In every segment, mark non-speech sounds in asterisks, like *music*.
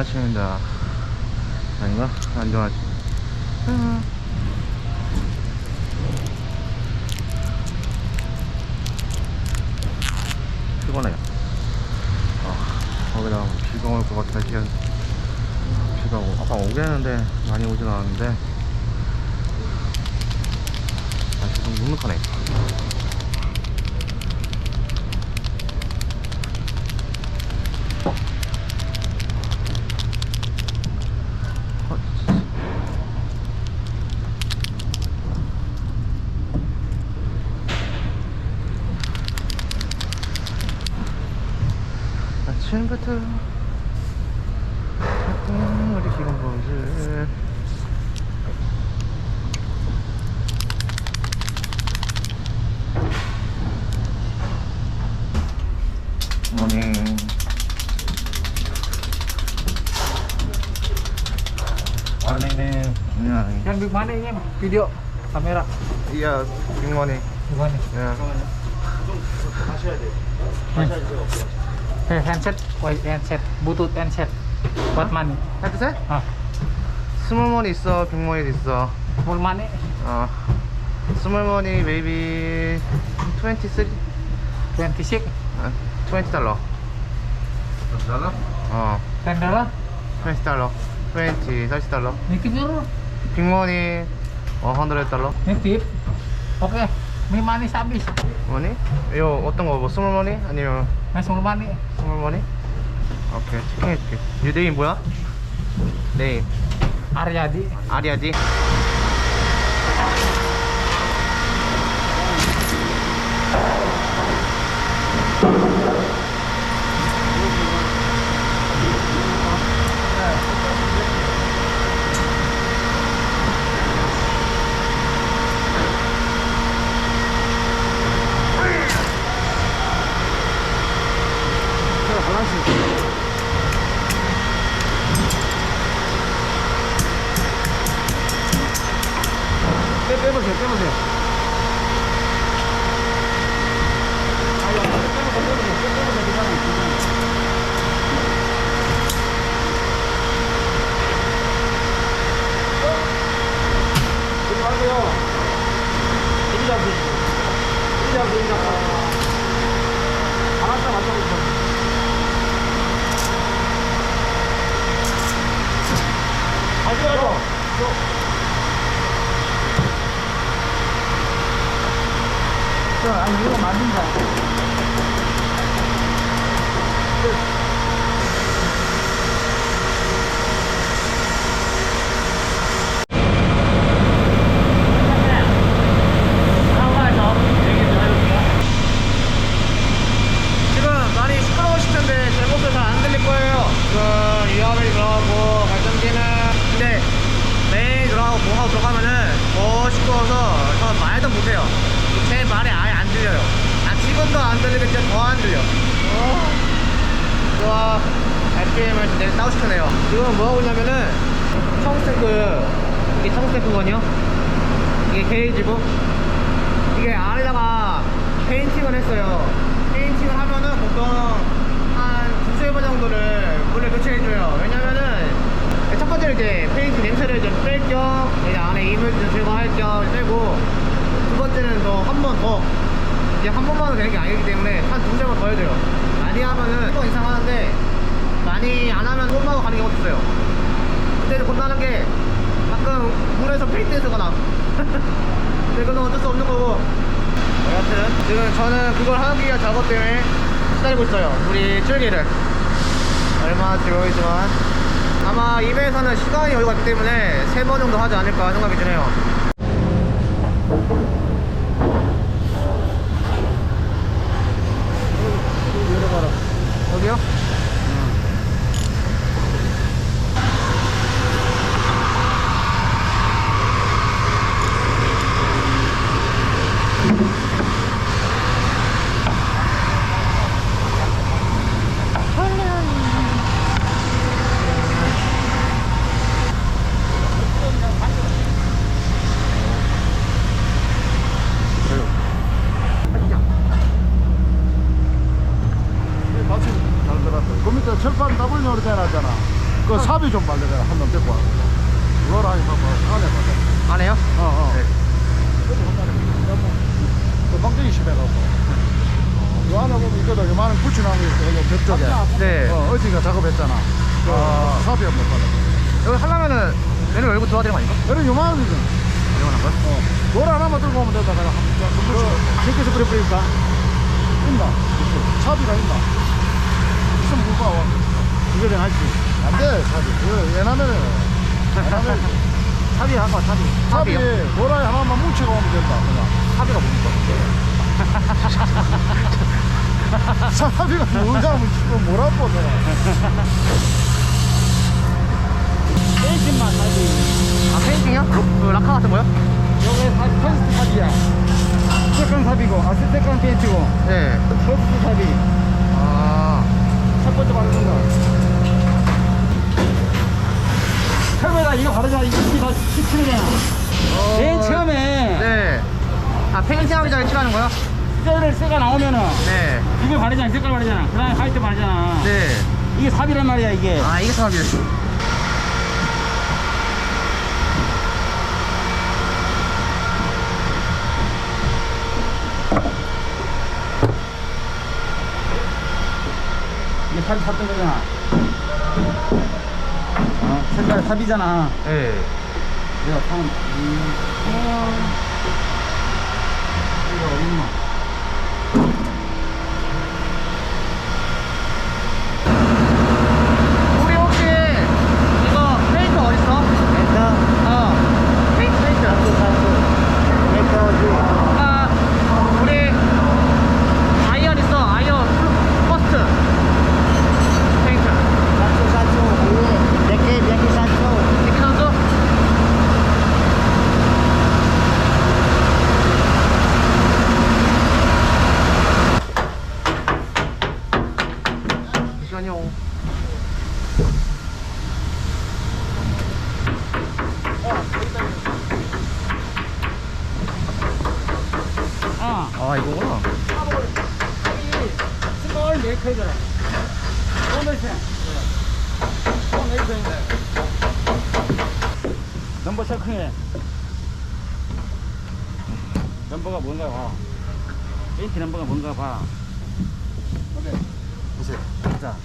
아침입니다. 아닌가? 안 좋은 아침. 음. 피곤해요. 아, 거기다 비가 올 것 같아. 지금 비가 오, 아까 오겠는데 많이 오진 않았는데. 날씨 좀 눅눅하네. 어, 아침부터 음, 우리 기건 보지 모닝 모닝 야, Yang di mana ini? Video kamera. 야, 빅모닝 Di mana? 야, Eh, handset, wait, handset, bluetooth handset. Buat money. 헤드셋? Ah, 스몰머니 있어, 빅머니 있어 full money. 어 스몰머니 maybe 23 26, 아, 20 달러 달러? 어 10 dollar. 20 달러 20, 30 달러 Nitip dulu. 빅머니 100 달러 Nitip. Oke, mi manis habis. 머니? 이거 어떤 거 뭐 스몰 머니? 아니면 Mas full money. 스몰 머니? 오케이 체킹해줄게 유 네임 뭐야? 네임 Aryadi. 아리아디 빼, 빼보세요 빼보세요 아니 빼보세요 빼보세요 빼보세요 괜찮아요 괜찮아요 그러지 말고요 이리 잡으세요 이리 잡으세요 이리 잡으세요 알았다 맞춰보세요 가지 말고 Tuh, ang ini mandi enggak? 지금 많이 시끄러우실 텐데 제 목소리 잘 안 들릴 거예요. 지금 유압이 들어가고 발전기는 근데 메인 들어가고 뭐하고 들어가면은 더 시끄러워서 저 말도 못해요. 제 말이 아예 안 들려요. 아 지금도 안 들리겠지만 더안 들려. 어. 좋아. RPM을 내일 다운시켜내요. 지금 뭐 하고 있냐면은 청스테크 이게 청스테크거든요. 이게 게이지고 이게 안에다가 페인팅을 했어요. 페인팅을 하면은 보통 한 두세 번 정도를 물에 교체해줘요. 왜냐면은 첫 번째로 이제 페인팅 냄새를 좀 뺄 겸, 안에 이물 좀 제거할 겸 빼고, 두 번째는 또 한 번 더, 이제 한 번만은 되는 게 아니기 때문에 한 두세 번 더 해줘요. 많이 하면은 한 번 이상 하는데, 많이 안 하면 혼나고 가는 경우도 있어요. 그때는 혼나는 게 가끔 물에서 페인트해서가 나. *laughs* 근데 그건 어쩔 수 없는 거고. 여하튼 지금 저는 그걸 하기 위한 작업 때문에 기다리고 있어요. 우리 줄기를. 얼마나 즐거우지만 아마 입에서는 시간이 여유가 있기 때문에 세 번 정도 하지 않을까 생각이 드네요. 내려가라. 어디요? 마침 잘 들어. 그 삽이 좀 말려라 한번 데리고 와 그거라 하니 봐봐 안에 봐봐 안 해요? 어어 네. 그 방정이 심해갖고 어, 요 안에 보면 이거도 요만한 붙여나무 있어 요 벽쪽에 네. 어, 어디가 작업했잖아 그 아. 삽이 한번 봐라 여기 하려면은 들어와야 되는 거 아닌가? 그래 요만한 거지 이거는 거야? 어. 노래 하나만 들고 오면 된다 한번 붙여 징크스 뿌려 뿌릴까? 있나? 삽이가 있나? 있으면 물고 와 이거 좀 할지. 안돼 삽이 그 왜냐면은 왜냐면 아까 삽이. 삽이 삽이요? 노라에 하나만 뭉치고 오면 된다 그냥 삽이가 뭡니까? 삽이가 뭐냐 뭐라고 내가 페인팅만 사지. 아 페인팅이요? 그, 그 라카 같은 거요? 여기 사, 퍼스트 삽이야. 세컨 삽이고, 아, 세컨 페인트고, 네. 퍼스트 삽이. 아. 첫 번째 바르는 거. 처음에다 이거 바르잖아. 이거 다 시키잖아. 맨 처음에 네. 아 페인팅 하기 전에 칠하는 거요? 셀을 쇠가 나오면은 네. 이걸 바르잖아. 색깔 바르잖아. 그 다음에 화이트 바르잖아. 네. 이게 삽이란 말이야, 이게. 아 이게 삽이에요. 이게 삽이 샀던 거잖아. 어, 색깔 삽이잖아. 네. 내가 참, 음, 어, 이거 어딨나? 우리 혹시 이거 페인트 어딨어? 페인트? 어. 페인트 페인트. 아 우리 아이언 있어 아이언 풀- 퍼스트 페인트. 이렇게 선수? 잠시만요. 아, 아 이거구나. 스몰 메이커잖아. 오늘 생. 스몰 메이커인데. 넘버 체크해. 넘버가 뭔가 봐. 페인트 넘버가 뭔가 봐. 보세요 자,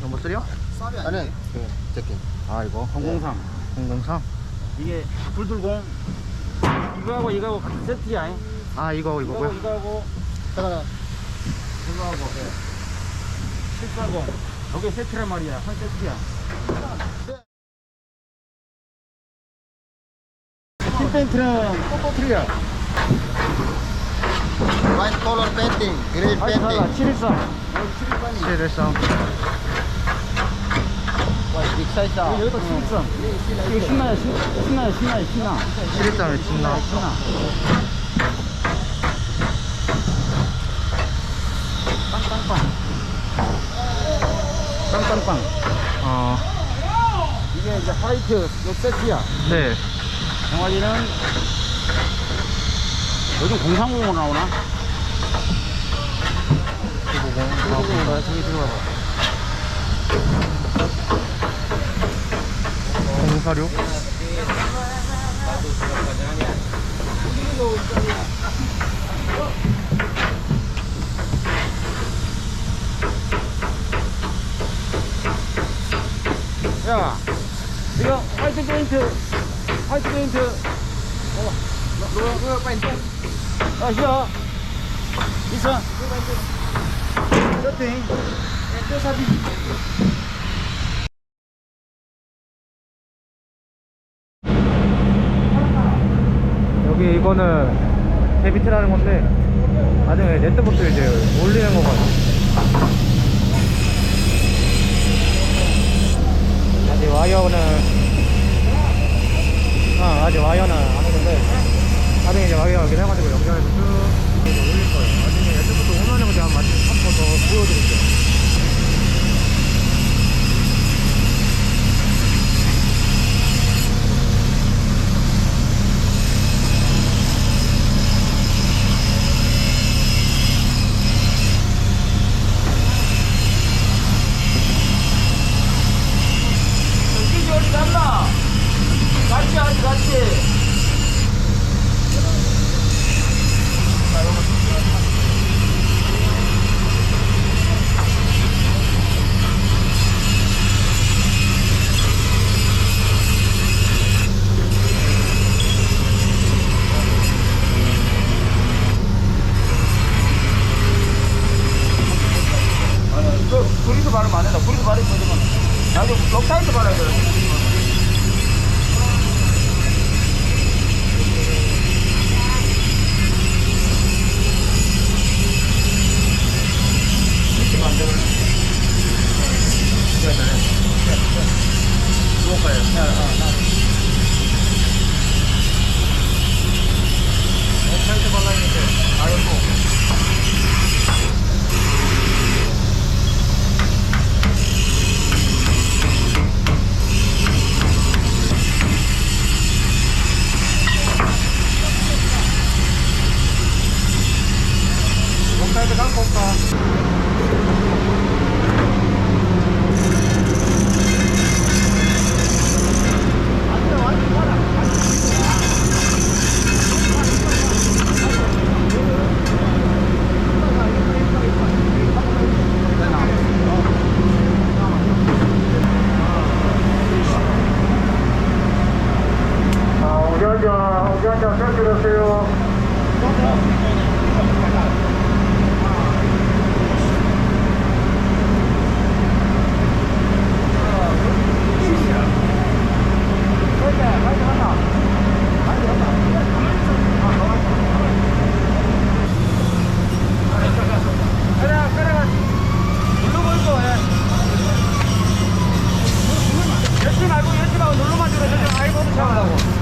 넘버 3요? 아니 그 제끼 아 이거 003. 003. 이게 불들공. 이거하고 이거하고 같은 세트야. 잉? 아 이거 이거하고 이거고요. 이거하고 하나 이거하고 예. 740. 저게 세트란 말이야. 한 세트야. 힐페인트는 꼬꼬트리야 White color painting, 달라. painting. 713. 713. Big size 여기 여기도 713. 이거 신나요, 신, 신나요, 신나요, 신나. 713에 진나. 신나. 빵빵빵. 빵빵빵. 어. 이게 이제 화이트 요 세트야. 네. 정화지는 요즘 공상공으로 나오나? 아, 뭔가 저기 들어가봐. 046? 야, 이거 화이트 페인트, 화이트 페인트. 어, 너, 너, 너 페인트. 아. 있어. 세팅. 또 사진. 여기 이거는 데비트라는 건데 나중에 네트버스 이제 올리는 거거든 요. 아직 와이어는 아 아직 와이어는 안 오는데 나중에 이제 와이어 이렇게 해가지고 연결해서 쭉 올릴 거예요. 나중에 네트버스 오면은 제가 한번 더 보여드릴게요. 우리 한잔 설치하세요. 그래, 그래. 누르고 있고, 예. 열지 말고, 열지 말고, 누르만 들어. 저 아이보드 잡으라고.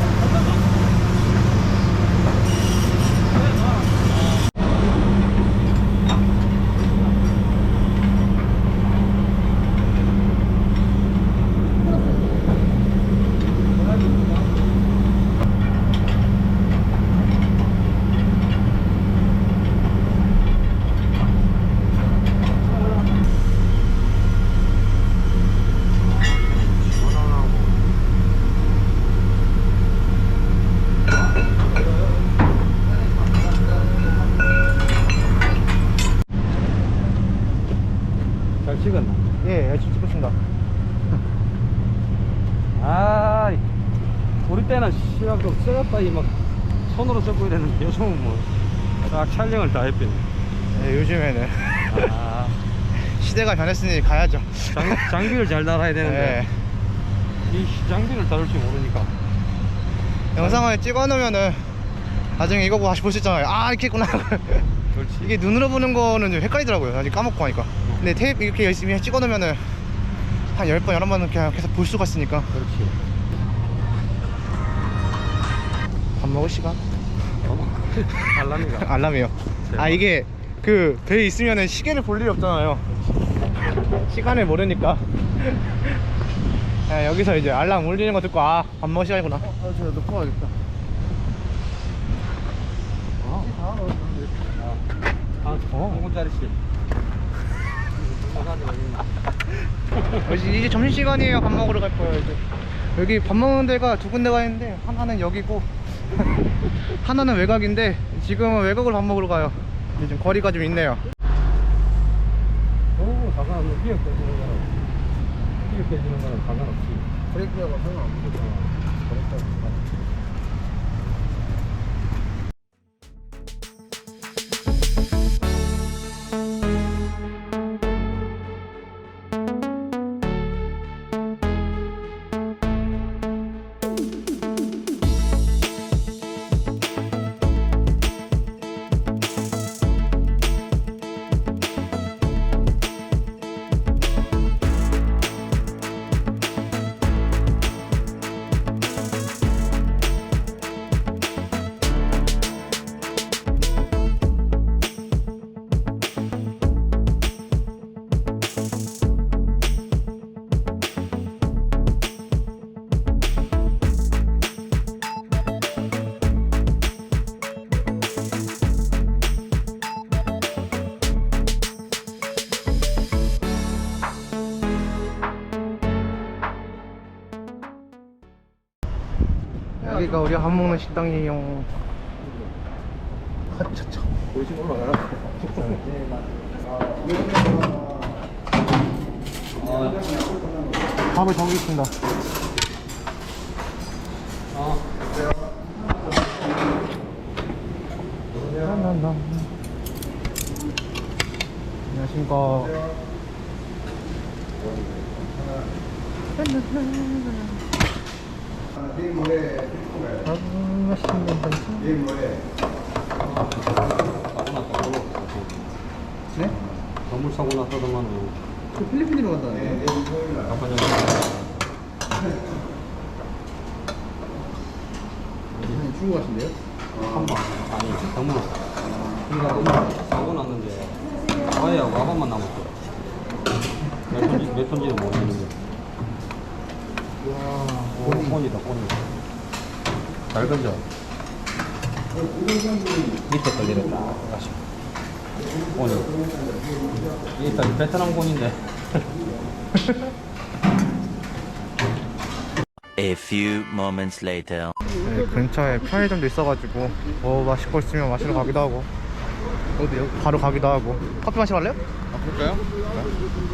잘 찍었나? 예, 열심히 찍고 있습니다. 아, 우리 때는 시간 좀 세갔다 이 막 손으로 접고 이랬는데 요즘은 뭐 딱 촬영을 다 해버리네. 예, 요즘에는 아, *laughs* 시대가 변했으니 가야죠. 장, 장비를 잘 달아야 되는데 예. 이 장비를 다룰 줄 모르니까. 영상을 찍어 놓으면은 나중에 이거 보고 다시 볼 수 있잖아요. 아, 이렇게 했구나. 그렇지. 이게 눈으로 보는 거는 좀 헷갈리더라고요. 나중에 까먹고 하니까. 근데 테이프 이렇게 열심히 찍어 놓으면은 한 10번, 11번은 그냥 계속 볼 수가 있으니까. 그렇지. 밥 먹을 시간? 어머, *laughs* 알람이가. 알람이요. 아, 이게 그 배에 있으면은 시계를 볼 일이 없잖아요. 시간을 모르니까. 아, 여기서 이제 알람 울리는 거 듣고 아, 밥 먹을 시간이구나. 어, 저 넣고 가겠다. 아, 어? 5분짜리씩. 이제, 이제 점심시간이에요. 밥 먹으러 갈 거예요, 이제. 여기 밥 먹는 데가 두 군데가 있는데, 하나는 여기고, *laughs* 하나는 외곽인데, 지금은 외곽을 밥 먹으러 가요. 이제 좀 거리가 좀 있네요. 오, 상관없네. 기억 깨지는 거는. 기억 깨지는 거는 상관없지. 브레이크가 상관없어. 여기가 우리가 밥 먹는 식당이에요. 하차차. 보이신 올라가라. 밥을 저기 있습니다. 란란란. 안녕하십니까. 아, 맛있는 반찬. 네? 건물 사고 났다더만 그 필리핀으로 간다는데. 아빠 전에 중국 가신대요? 한번 아니 건물 그러니까 사고 났는데 아빠하고 아빠만 남았어. 몇 톤지 몇 톤지는 모르겠는데. 오, 폰이다 폰이. 잘 건져. 밑에 걸리랬다. 다시. 이게 일단 베트남 폰인데. *laughs* A few moments later. 네, 근처에 편의점도 있어가지고 뭐 마실 거 있으면 마시러 가기도 하고 어디요? 바로 가기도 하고 커피 마시러 갈래요? 아, 볼까요? 희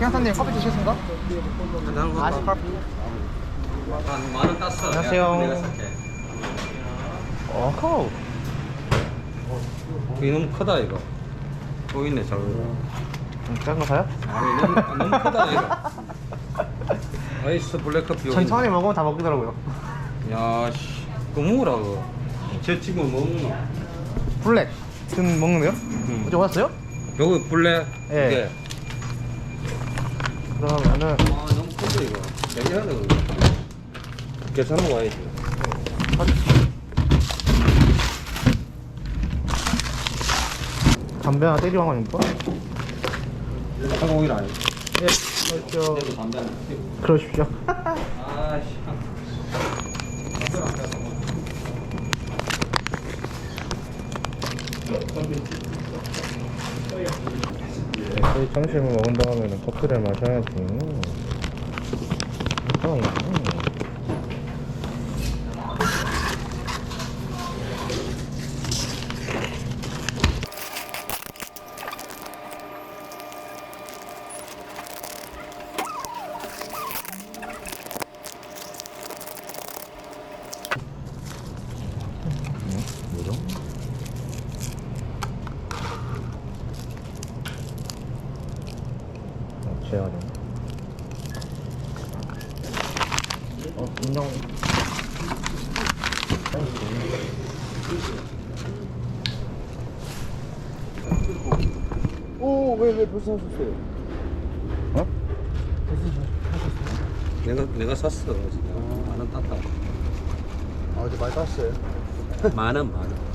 양사님 커피 드시겠습니까? 아시 커피 만원 땄어. 안녕하세요. 내가 살게. 어허 이게 너무 크다 이거. 또 있네 저. 좀 작은 거 사요? 아니 너무, 너무 크다 이거. *laughs* 아이스 블랙커피. 천천히 먹으면 다 먹더라고요. 야 씨. 그거 먹으라고. 저 친구 뭐 먹는 거. 블랙 지금 먹는데요? 응. 어제 오셨어요? 여기 블랙. 예. 이게. 그러면은 아 너무 큰데 이거. 얘기하네 그거. 계산하고 와야지. 담배 하나 때리고 한거 아닙니까? 한국 오일 아니. 예 그렇죠 담배. 그러십시오 아씨. 저희 점심을 먹은 다음에는 커피를 마셔야지 음. 뭐죠? 어, 좀. 어, 인정. 오, 왜, 왜 벌써 하셨어요? 어? 내가 내가 샀어 지금. 만원 땄다. 아, 어제 많이 땄어요. *laughs* 만원 만원.